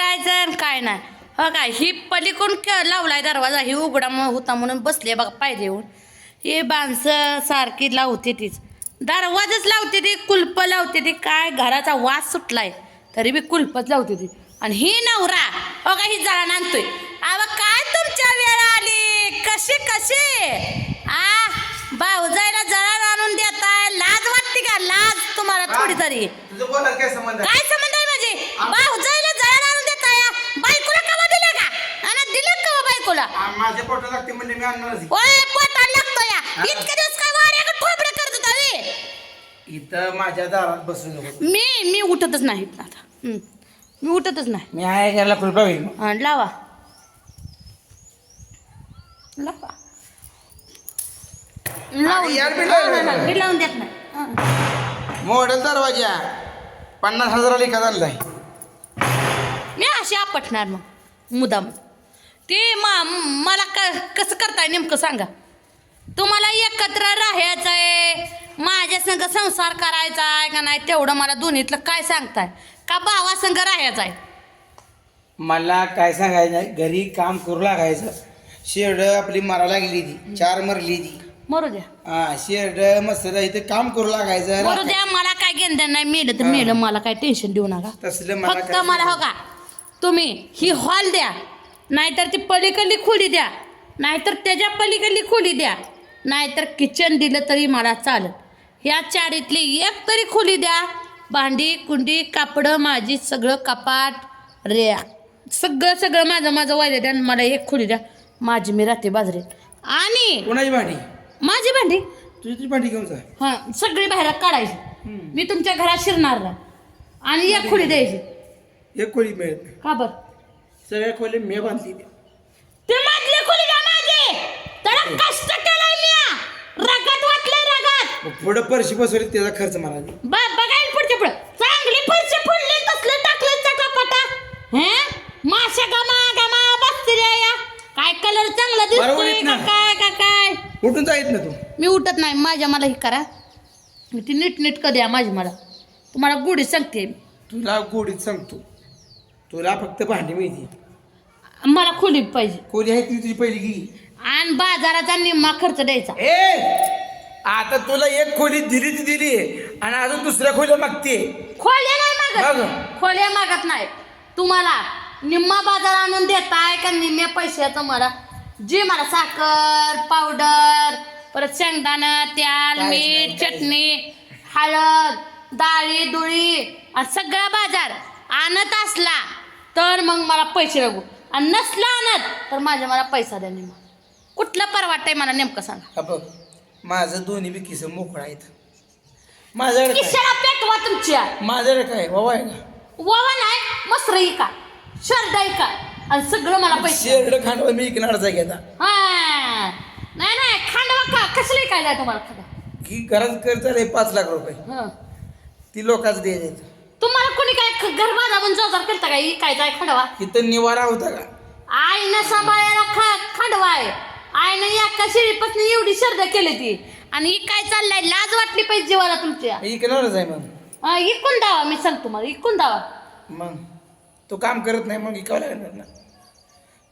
करायचं आणि काय नाही. हो काय ही पलीकडून लावलाय दरवाजा ही उघडा होता म्हणून बसले बघा पायदे येऊन. ही माणसं सारखी लावते तीच. दरवाजाच लावते ती कुलप लावते ती. काय घराचा वास सुटलाय तरी बी कुलपच लावते ती. आणि ही नवरा हो का? ही जळण आणतोय. अव काय तुमच्या वेळ आली? कशी कशी? आ? भाऊजाईला जळण आणून देताय. लाज वाटते का? लाज तुम्हाला थोडी तरी. काय संबंध आहे? माझे भाऊजाईला माझ्या पोटाला लागते म्हणजे मी आणणारच ओय पोटाला लागतो या. इतके दिवस काय वाऱ्या ठोबडे करत होता बे? इथं माझ्या दारात बसून नको मी मी उठतच नाही आता. हं. मी उठतच नाही. मी आहे घ्यायला कृपा होईल मग. हा, लावा. लावा. लावून यार, मी हा, लावलं. हा, हा, मी लावून देत नाही. हा. मॉडेल दरवाजा. पन्नास हजाराला एका आणलाय. मी अशी आपटणार मग मुदाम ते मा मला क कसं करताय नेमकं सांगा. तुम्हाला एकत्र राहायचं आहे माझ्या संग संसार करायचा आहे का नाही तेवढं मला दोन्हीतलं काय सांगताय? का भावा संग राहायचं आहे मला काय सांगायचं नाही घरी काम करू लागायचं. शेरड आपली मरायला गेली ती चार मरली ती. मरू द्या. हा शेरड मस्त इथे काम करू लागायचं. मरू द्या मला काय घेणं नाही मेलं तर मेलं मला काय टेन्शन देऊ नका. तसलं मला फक्त काय मला हो का तुम्ही ही हॉल द्या. नाहीतर ती पलीकडली खोली द्या. नाहीतर त्याच्या पलीकडली खोली द्या. नाहीतर किचन दिलं तरी मला चालेल. ह्या चारीतली एक तरी खोली द्या. भांडी कुंडी कापडं माझी सगळं कपाट रे सगळं सगळं माझं माझं वायदे द्या आणि मला एक खोली द्या. माझी मी राहते बाजरीत. आणि कोणाची भांडी? माझी भांडी. तुझी तुझी भांडी घेऊन जा. हां सगळी बाहेर काढायची. मी तुमच्या घरात शिरणार नाही. आणि एक खोली द्यायची. एक खोली नाही. का बरं? सगळ्या खोली मी बांधली ती. ते मधले खोली द्या माझे त्याला कष्ट केलाय मी रगात वाटलंय रगात. मग पुढं परशी बसवली त्याचा खर्च मला दे. बा पुढे. चांगली फरशी फुडली तसलं टाकलं चटापटा हे? माशा गमा गमा बसते रे या. काय कलर चांगला बरोबर दिसतोय आहेत का ना. काय का काय? उठून जाईत ना तू. मी उठत नाही. माझ्या मला हे करा. मी ती नीट नीट द्या माझी मला. तुम्हाला गुढी सांगते मी. तुला गोडीत सांगतो. तुला फक्त भांडी मिळते मला खोली पाहिजे. खोली आहे ती तुझी पहिली घे आणि बाजाराचा निम्मा खर्च द्यायचा. ए आता तुला एक खोली दिली ती दिली आणि अजून दुसऱ्या खोल्या मागते खोल्या नाही मागत. मागं. खोल्या मागत नाही. तुम्हाला निम्मा बाजार आणून देताय का निम्म्या पैशाचं मला? जी मला साखर पावडर परत शेंगदाणं तेल काहीच नाही, मीठ काहीच चटणी हळद डाळी दुळी आणि सगळा बाजार आणत असला तर मग मला पैसे लागू. आणि नसला आणत तर माझ्या मला पैसा द्या निम्मा. कुठलं परवाटतंय मला नेमकं सांगा. हा बघ माझं दोन्ही बी किस मोकळा आहेत. माझ्याकडे काय? किशाला पेटवा तुमच्या माझ्याकडे काय? बाबा आहे का? वावा नाही मसरई का? शर्ट का? आणि सगळं मला पैसे शेरड खांडवा मी इकणारच आहे घेता हा. नाही नाही खांडवा का? कसले काय तुम्हाला खांडवा की घरात खर्च आहे पाच लाख रुपये. हं. ती लोकांच दे देत तुम्हाला कोणी काय घर बांधावून जोजार केलता काय काय जाय खांडवा? इथं निवारा होता का? आईनं सांभाळायला खा खांडवा आहे. आईनं एका शिळीपासून एवढी शर्द केली ती. आणि ही काय चाललंय? लाज वाटली पाहिजे जीवाला तुमच्या. इकणारच आहे मग. हा, इकून दावा मी सांगतो मला इकून दावा मग? तो काम करत नाही मग इकावं लागणार ना?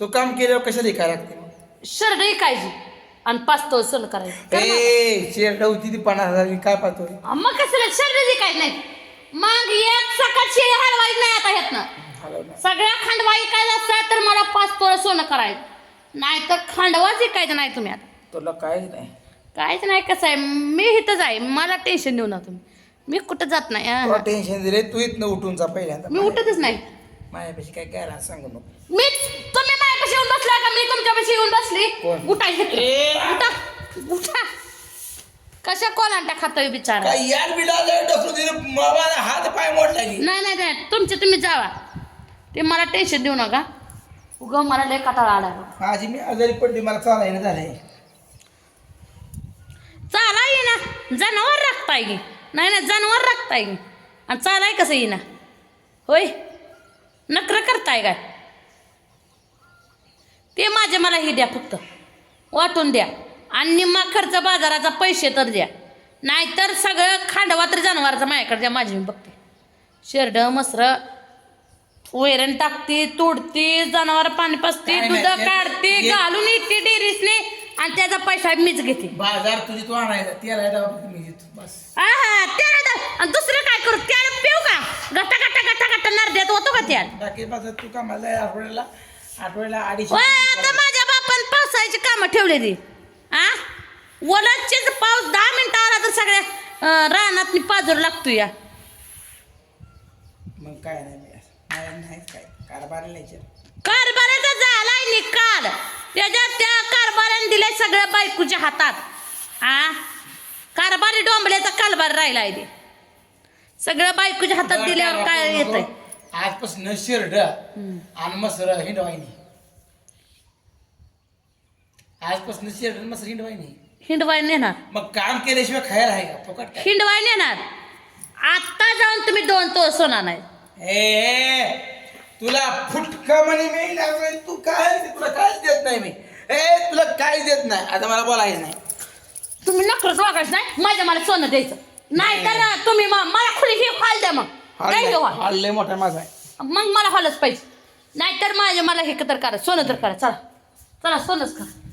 तो काम केल्यावर कशाला इकायला लागते मग? शर्ट इकायची. आणि पाच तो सण करायचं. कर ना. ए शेरड होती ती पन्नास हजार काय पाहतो मग कसं शर्ट इकायचं नाही. मग एक सकाळ शिळी हलवायची नाही आता ह्यातनं. सगळ्या खांडवा इकायचा असला तर मला पाच तोळा सोनं करायचं. नाहीतर खांडवाच इकायचं नाही तुम्ही आता. तुला कायच नाही. काहीच नाही कसं आहे मी इथंच आहे मला टेन्शन देऊ नका तुम्ही. मी कुठं जात नाही. टेन्शन दिले तू इथनं उठून जा पहिल्यांदा. मी उठतच नाही. माझ्यापेक्षा काय काय सांगू नको. मी तुम्ही माझ्यापाशी येऊन बसला का? मी तुमच्यापाशी येऊन बसली? उठायचं उठा. उठा. कशा कोलांटा खातोय बिचारा? काय यार बिडाला दिलं हात पाय मोडला की. नाही नाही नाही तुमचे तुम्ही जावा. ते मला टेन्शन देऊ नका. उगं मला लय कटाळा आला माझी मी आजारी पडली मला चालायला झालंय. चाला येईना जनावर राखताय की. नाही ना जनावर राखताय की. आणि चालाय कसं येईना? होय? नकर करताय काय? ते माझे मला हे द्या फक्त. वाटून द्या. आणि निम्मा खर्च बाजाराचा पैसे तर द्या. नाहीतर सगळं खांडवा तर जनावराचं माझ्याकडे द्या माझी मी बघते. शेरड मसर वैरण टाकते तोडते जनावर पाणी काय दूध ते- काढते ते- घालून येते डेअरीसने आणि त्याचा पैसा मीच घेते. बाजार तुझी तू आणायचा त्याला डबा मी बस. आहा, त्याला दा- आणि दुसरं काय करू? त्याला पिऊ का? गट्टा गट्टा गट्टा गट्टा नरड्यात होतो का त्याला? बाकी बाजार तू कामाला आहे आठवड्याला आठवड्याला अडीचशे आता माझ्या बापान पावसाळ्याची कामं ठेवलेली. वलाचेच पाऊस दहा मिनिटं आला तर सगळ्या रानात पाजर लागतो या. मग काय नाही काय कारभार लिहायचे कारभाराचा झालाय निकाल. त्याच्या त्या कारभाराने दिलाय सगळ्या बायकोच्या हातात. आ? कारभारी डोंबल्याचा कारभार राहिलाय ते. सगळं बायकोच्या हातात दिल्यावर काय येतंय? आजपासून शिरड आणि मसर हिंडवायनी आजपासून शिरड मसर हिंडवायनी हिंडवाय नेणार. मग काम केल्याशिवाय खायला आहे का? फुकट काय? हिंडवाय नेणार. आत्ता जाऊन तुम्ही दोन तो सोना नाही. ए, ए तुला फुटका म्हणे मी लागलोय तू काय तुला काहीच देत नाही मी. ए तुला काहीच देत नाही. आता मला बोलायचं नाही. तुम्ही नखरच वागायचं नाही. माझ्या मला सोनं द्यायचं. नाही तर तुम्ही म- मला खुली ही हॉल द्या मग. काय घेऊ? हॉल? हॉल लय मोठा माझा आहे. मग मला हॉलच पाहिजे. नाहीतर माझ्या मला हे तर करा सोनं तर करा. चला. चला सोनच करा.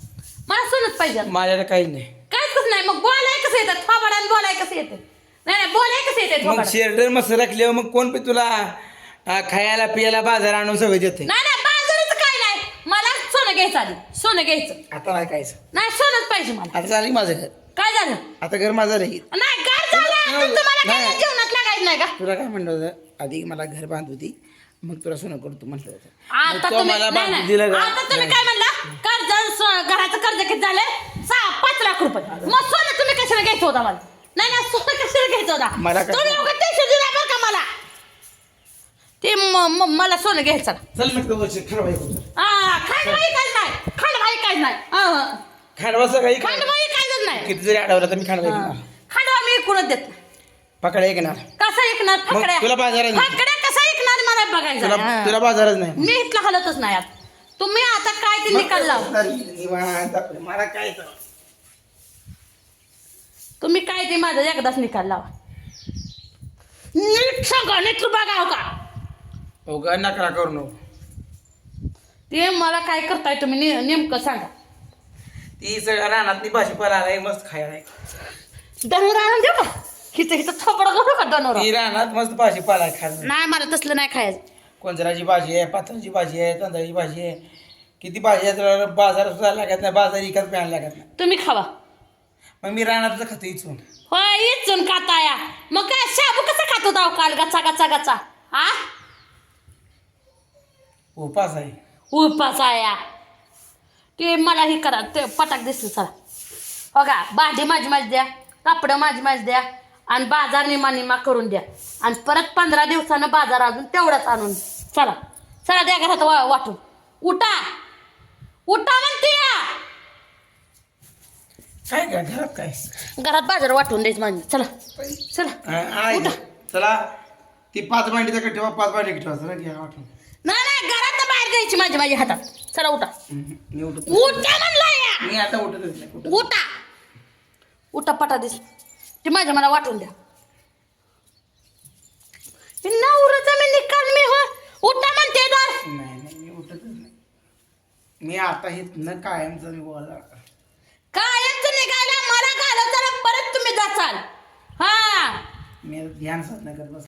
मला सोनच पाहिजे आता. माझ्याकडे काहीच नाही. काहीच कसं नाही. मग बोलाय कसं येतं? थोबाडान बोलाय कसं येतं? नाही नाही बोलाय कसं येतं मग शेरडर मसर राखल्यावर मग कोण पे तुला आ, खायला पियाला बाजार आणून सगळं देते. नाही नाही बाजाराचं काय नाही. मला सोनं घ्यायचं आधी. सोनं घ्यायचं. आता नाही कायच नाही सोनच पाहिजे मला. आता झाली माझं घर. काय झालं? आता घर माझं राहील नाही घर झालं. तुम्हाला काय नाही. जेवणात लागायचं नाही का? तुला काय म्हणलं होतं? आधी मला घर बांध होती मग तुला सोनं करतो म्हटलं होतं आता तो तुम्ही मला नाही, बांधून नाही. दिलं का आता तुम्ही. काय म्हणला? कर्ज स- घराचं कर्ज किती झालंय? सहा पाच लाख रुपये. मग सोनं तुम्ही कशाला घ्यायचं होता मला नाही नाही सोनं कशाला घ्यायचं होता? मला काय- तुम्ही उगाच टेन्शन दिला बरं का मला? ते म- म- मला सोनं घ्यायचं चल मी तो वर्षी काय नाही. खांडवाई काय नाही. हा, खांडवा सगळी खांडवाई कायच नाही. किती जरी आठवलं तर मी खांडवा खांडवा मी इकडून देत. नाही. पकड ना कसा ऐकणार? मग फकड्या तुला बाजारात. फकड्या ऐकणार बघायचं तुला. बाजारच नाही. मी इथलं हलतच नाही आता तुम्ही आता काय ते निकाल लाव. निवांत आपलं. मला काय तर. तुम्ही काय ते माझा एकदाच निकाल लावा. नीट सांगा नीट बघा हो का? उगा नकरा करू नको. ते मला काय करताय तुम्ही? ने- नेमकं सांगा. ती सगळ्या रानातली भाजीपाला आलाय मस्त खायला आहे. आणून देऊ का? हिचं हिचं थोपडं करू का ती रानात मस्त भाजीपाला आहे खायला नाही मला तसलं नाही खायचं. कोंजराची भाजी आहे पात्राची भाजी आहे तांदळाची भाजी आहे. किती भाजी आहे तर बाजार सुद्धा लागत नाही बाजार विकत प्यायला लागत नाही. तुम्ही खावा. मग मी रानातलं खातो इचून. होय इचून खाताया मग काय शाबू कसं खात हो काल? गचा गचा गचा. हा उपास आहे. उपास आया ते मला हे करा ते पटाक दिसलं चला. हो का भाजी माझी माझी द्या कापडं माझी माझी द्या. आणि बाजार निमा निमा करून द्या. आणि परत पंधरा दिवसानं बाजार अजून तेवढाच आणून चला. चला द्या घरात वा वाटून. उठा. उठा म्हणते या. काय काय घरात काय? घरात बाजार वाटून द्यायचं माझी चला. चला. आहे. चला. ती पाच भांडीचा कट ठेवा पाच भांडी ठेवा. चला घ्या वाटून. नाही नाही घरात बाहेर घ्यायची माझी माझ्या हातात. चला उठा. हम्म, मी उठत. उठा म्हणला या. मी आता उठतच नाही. कुठं? उठा. उठा पटा दिस ते माझ्या मला वाटून द्या. ते नवऱ्याचा मी निकाल मी हो उठा म्हणते दार नाही नाही मी उठतच नाही. मी आता हे न कायमचं मी बोला कायमच निघायला मला घालत जरा परत तुम्ही जाचाल. हा. मी ध्यान साधना करत बस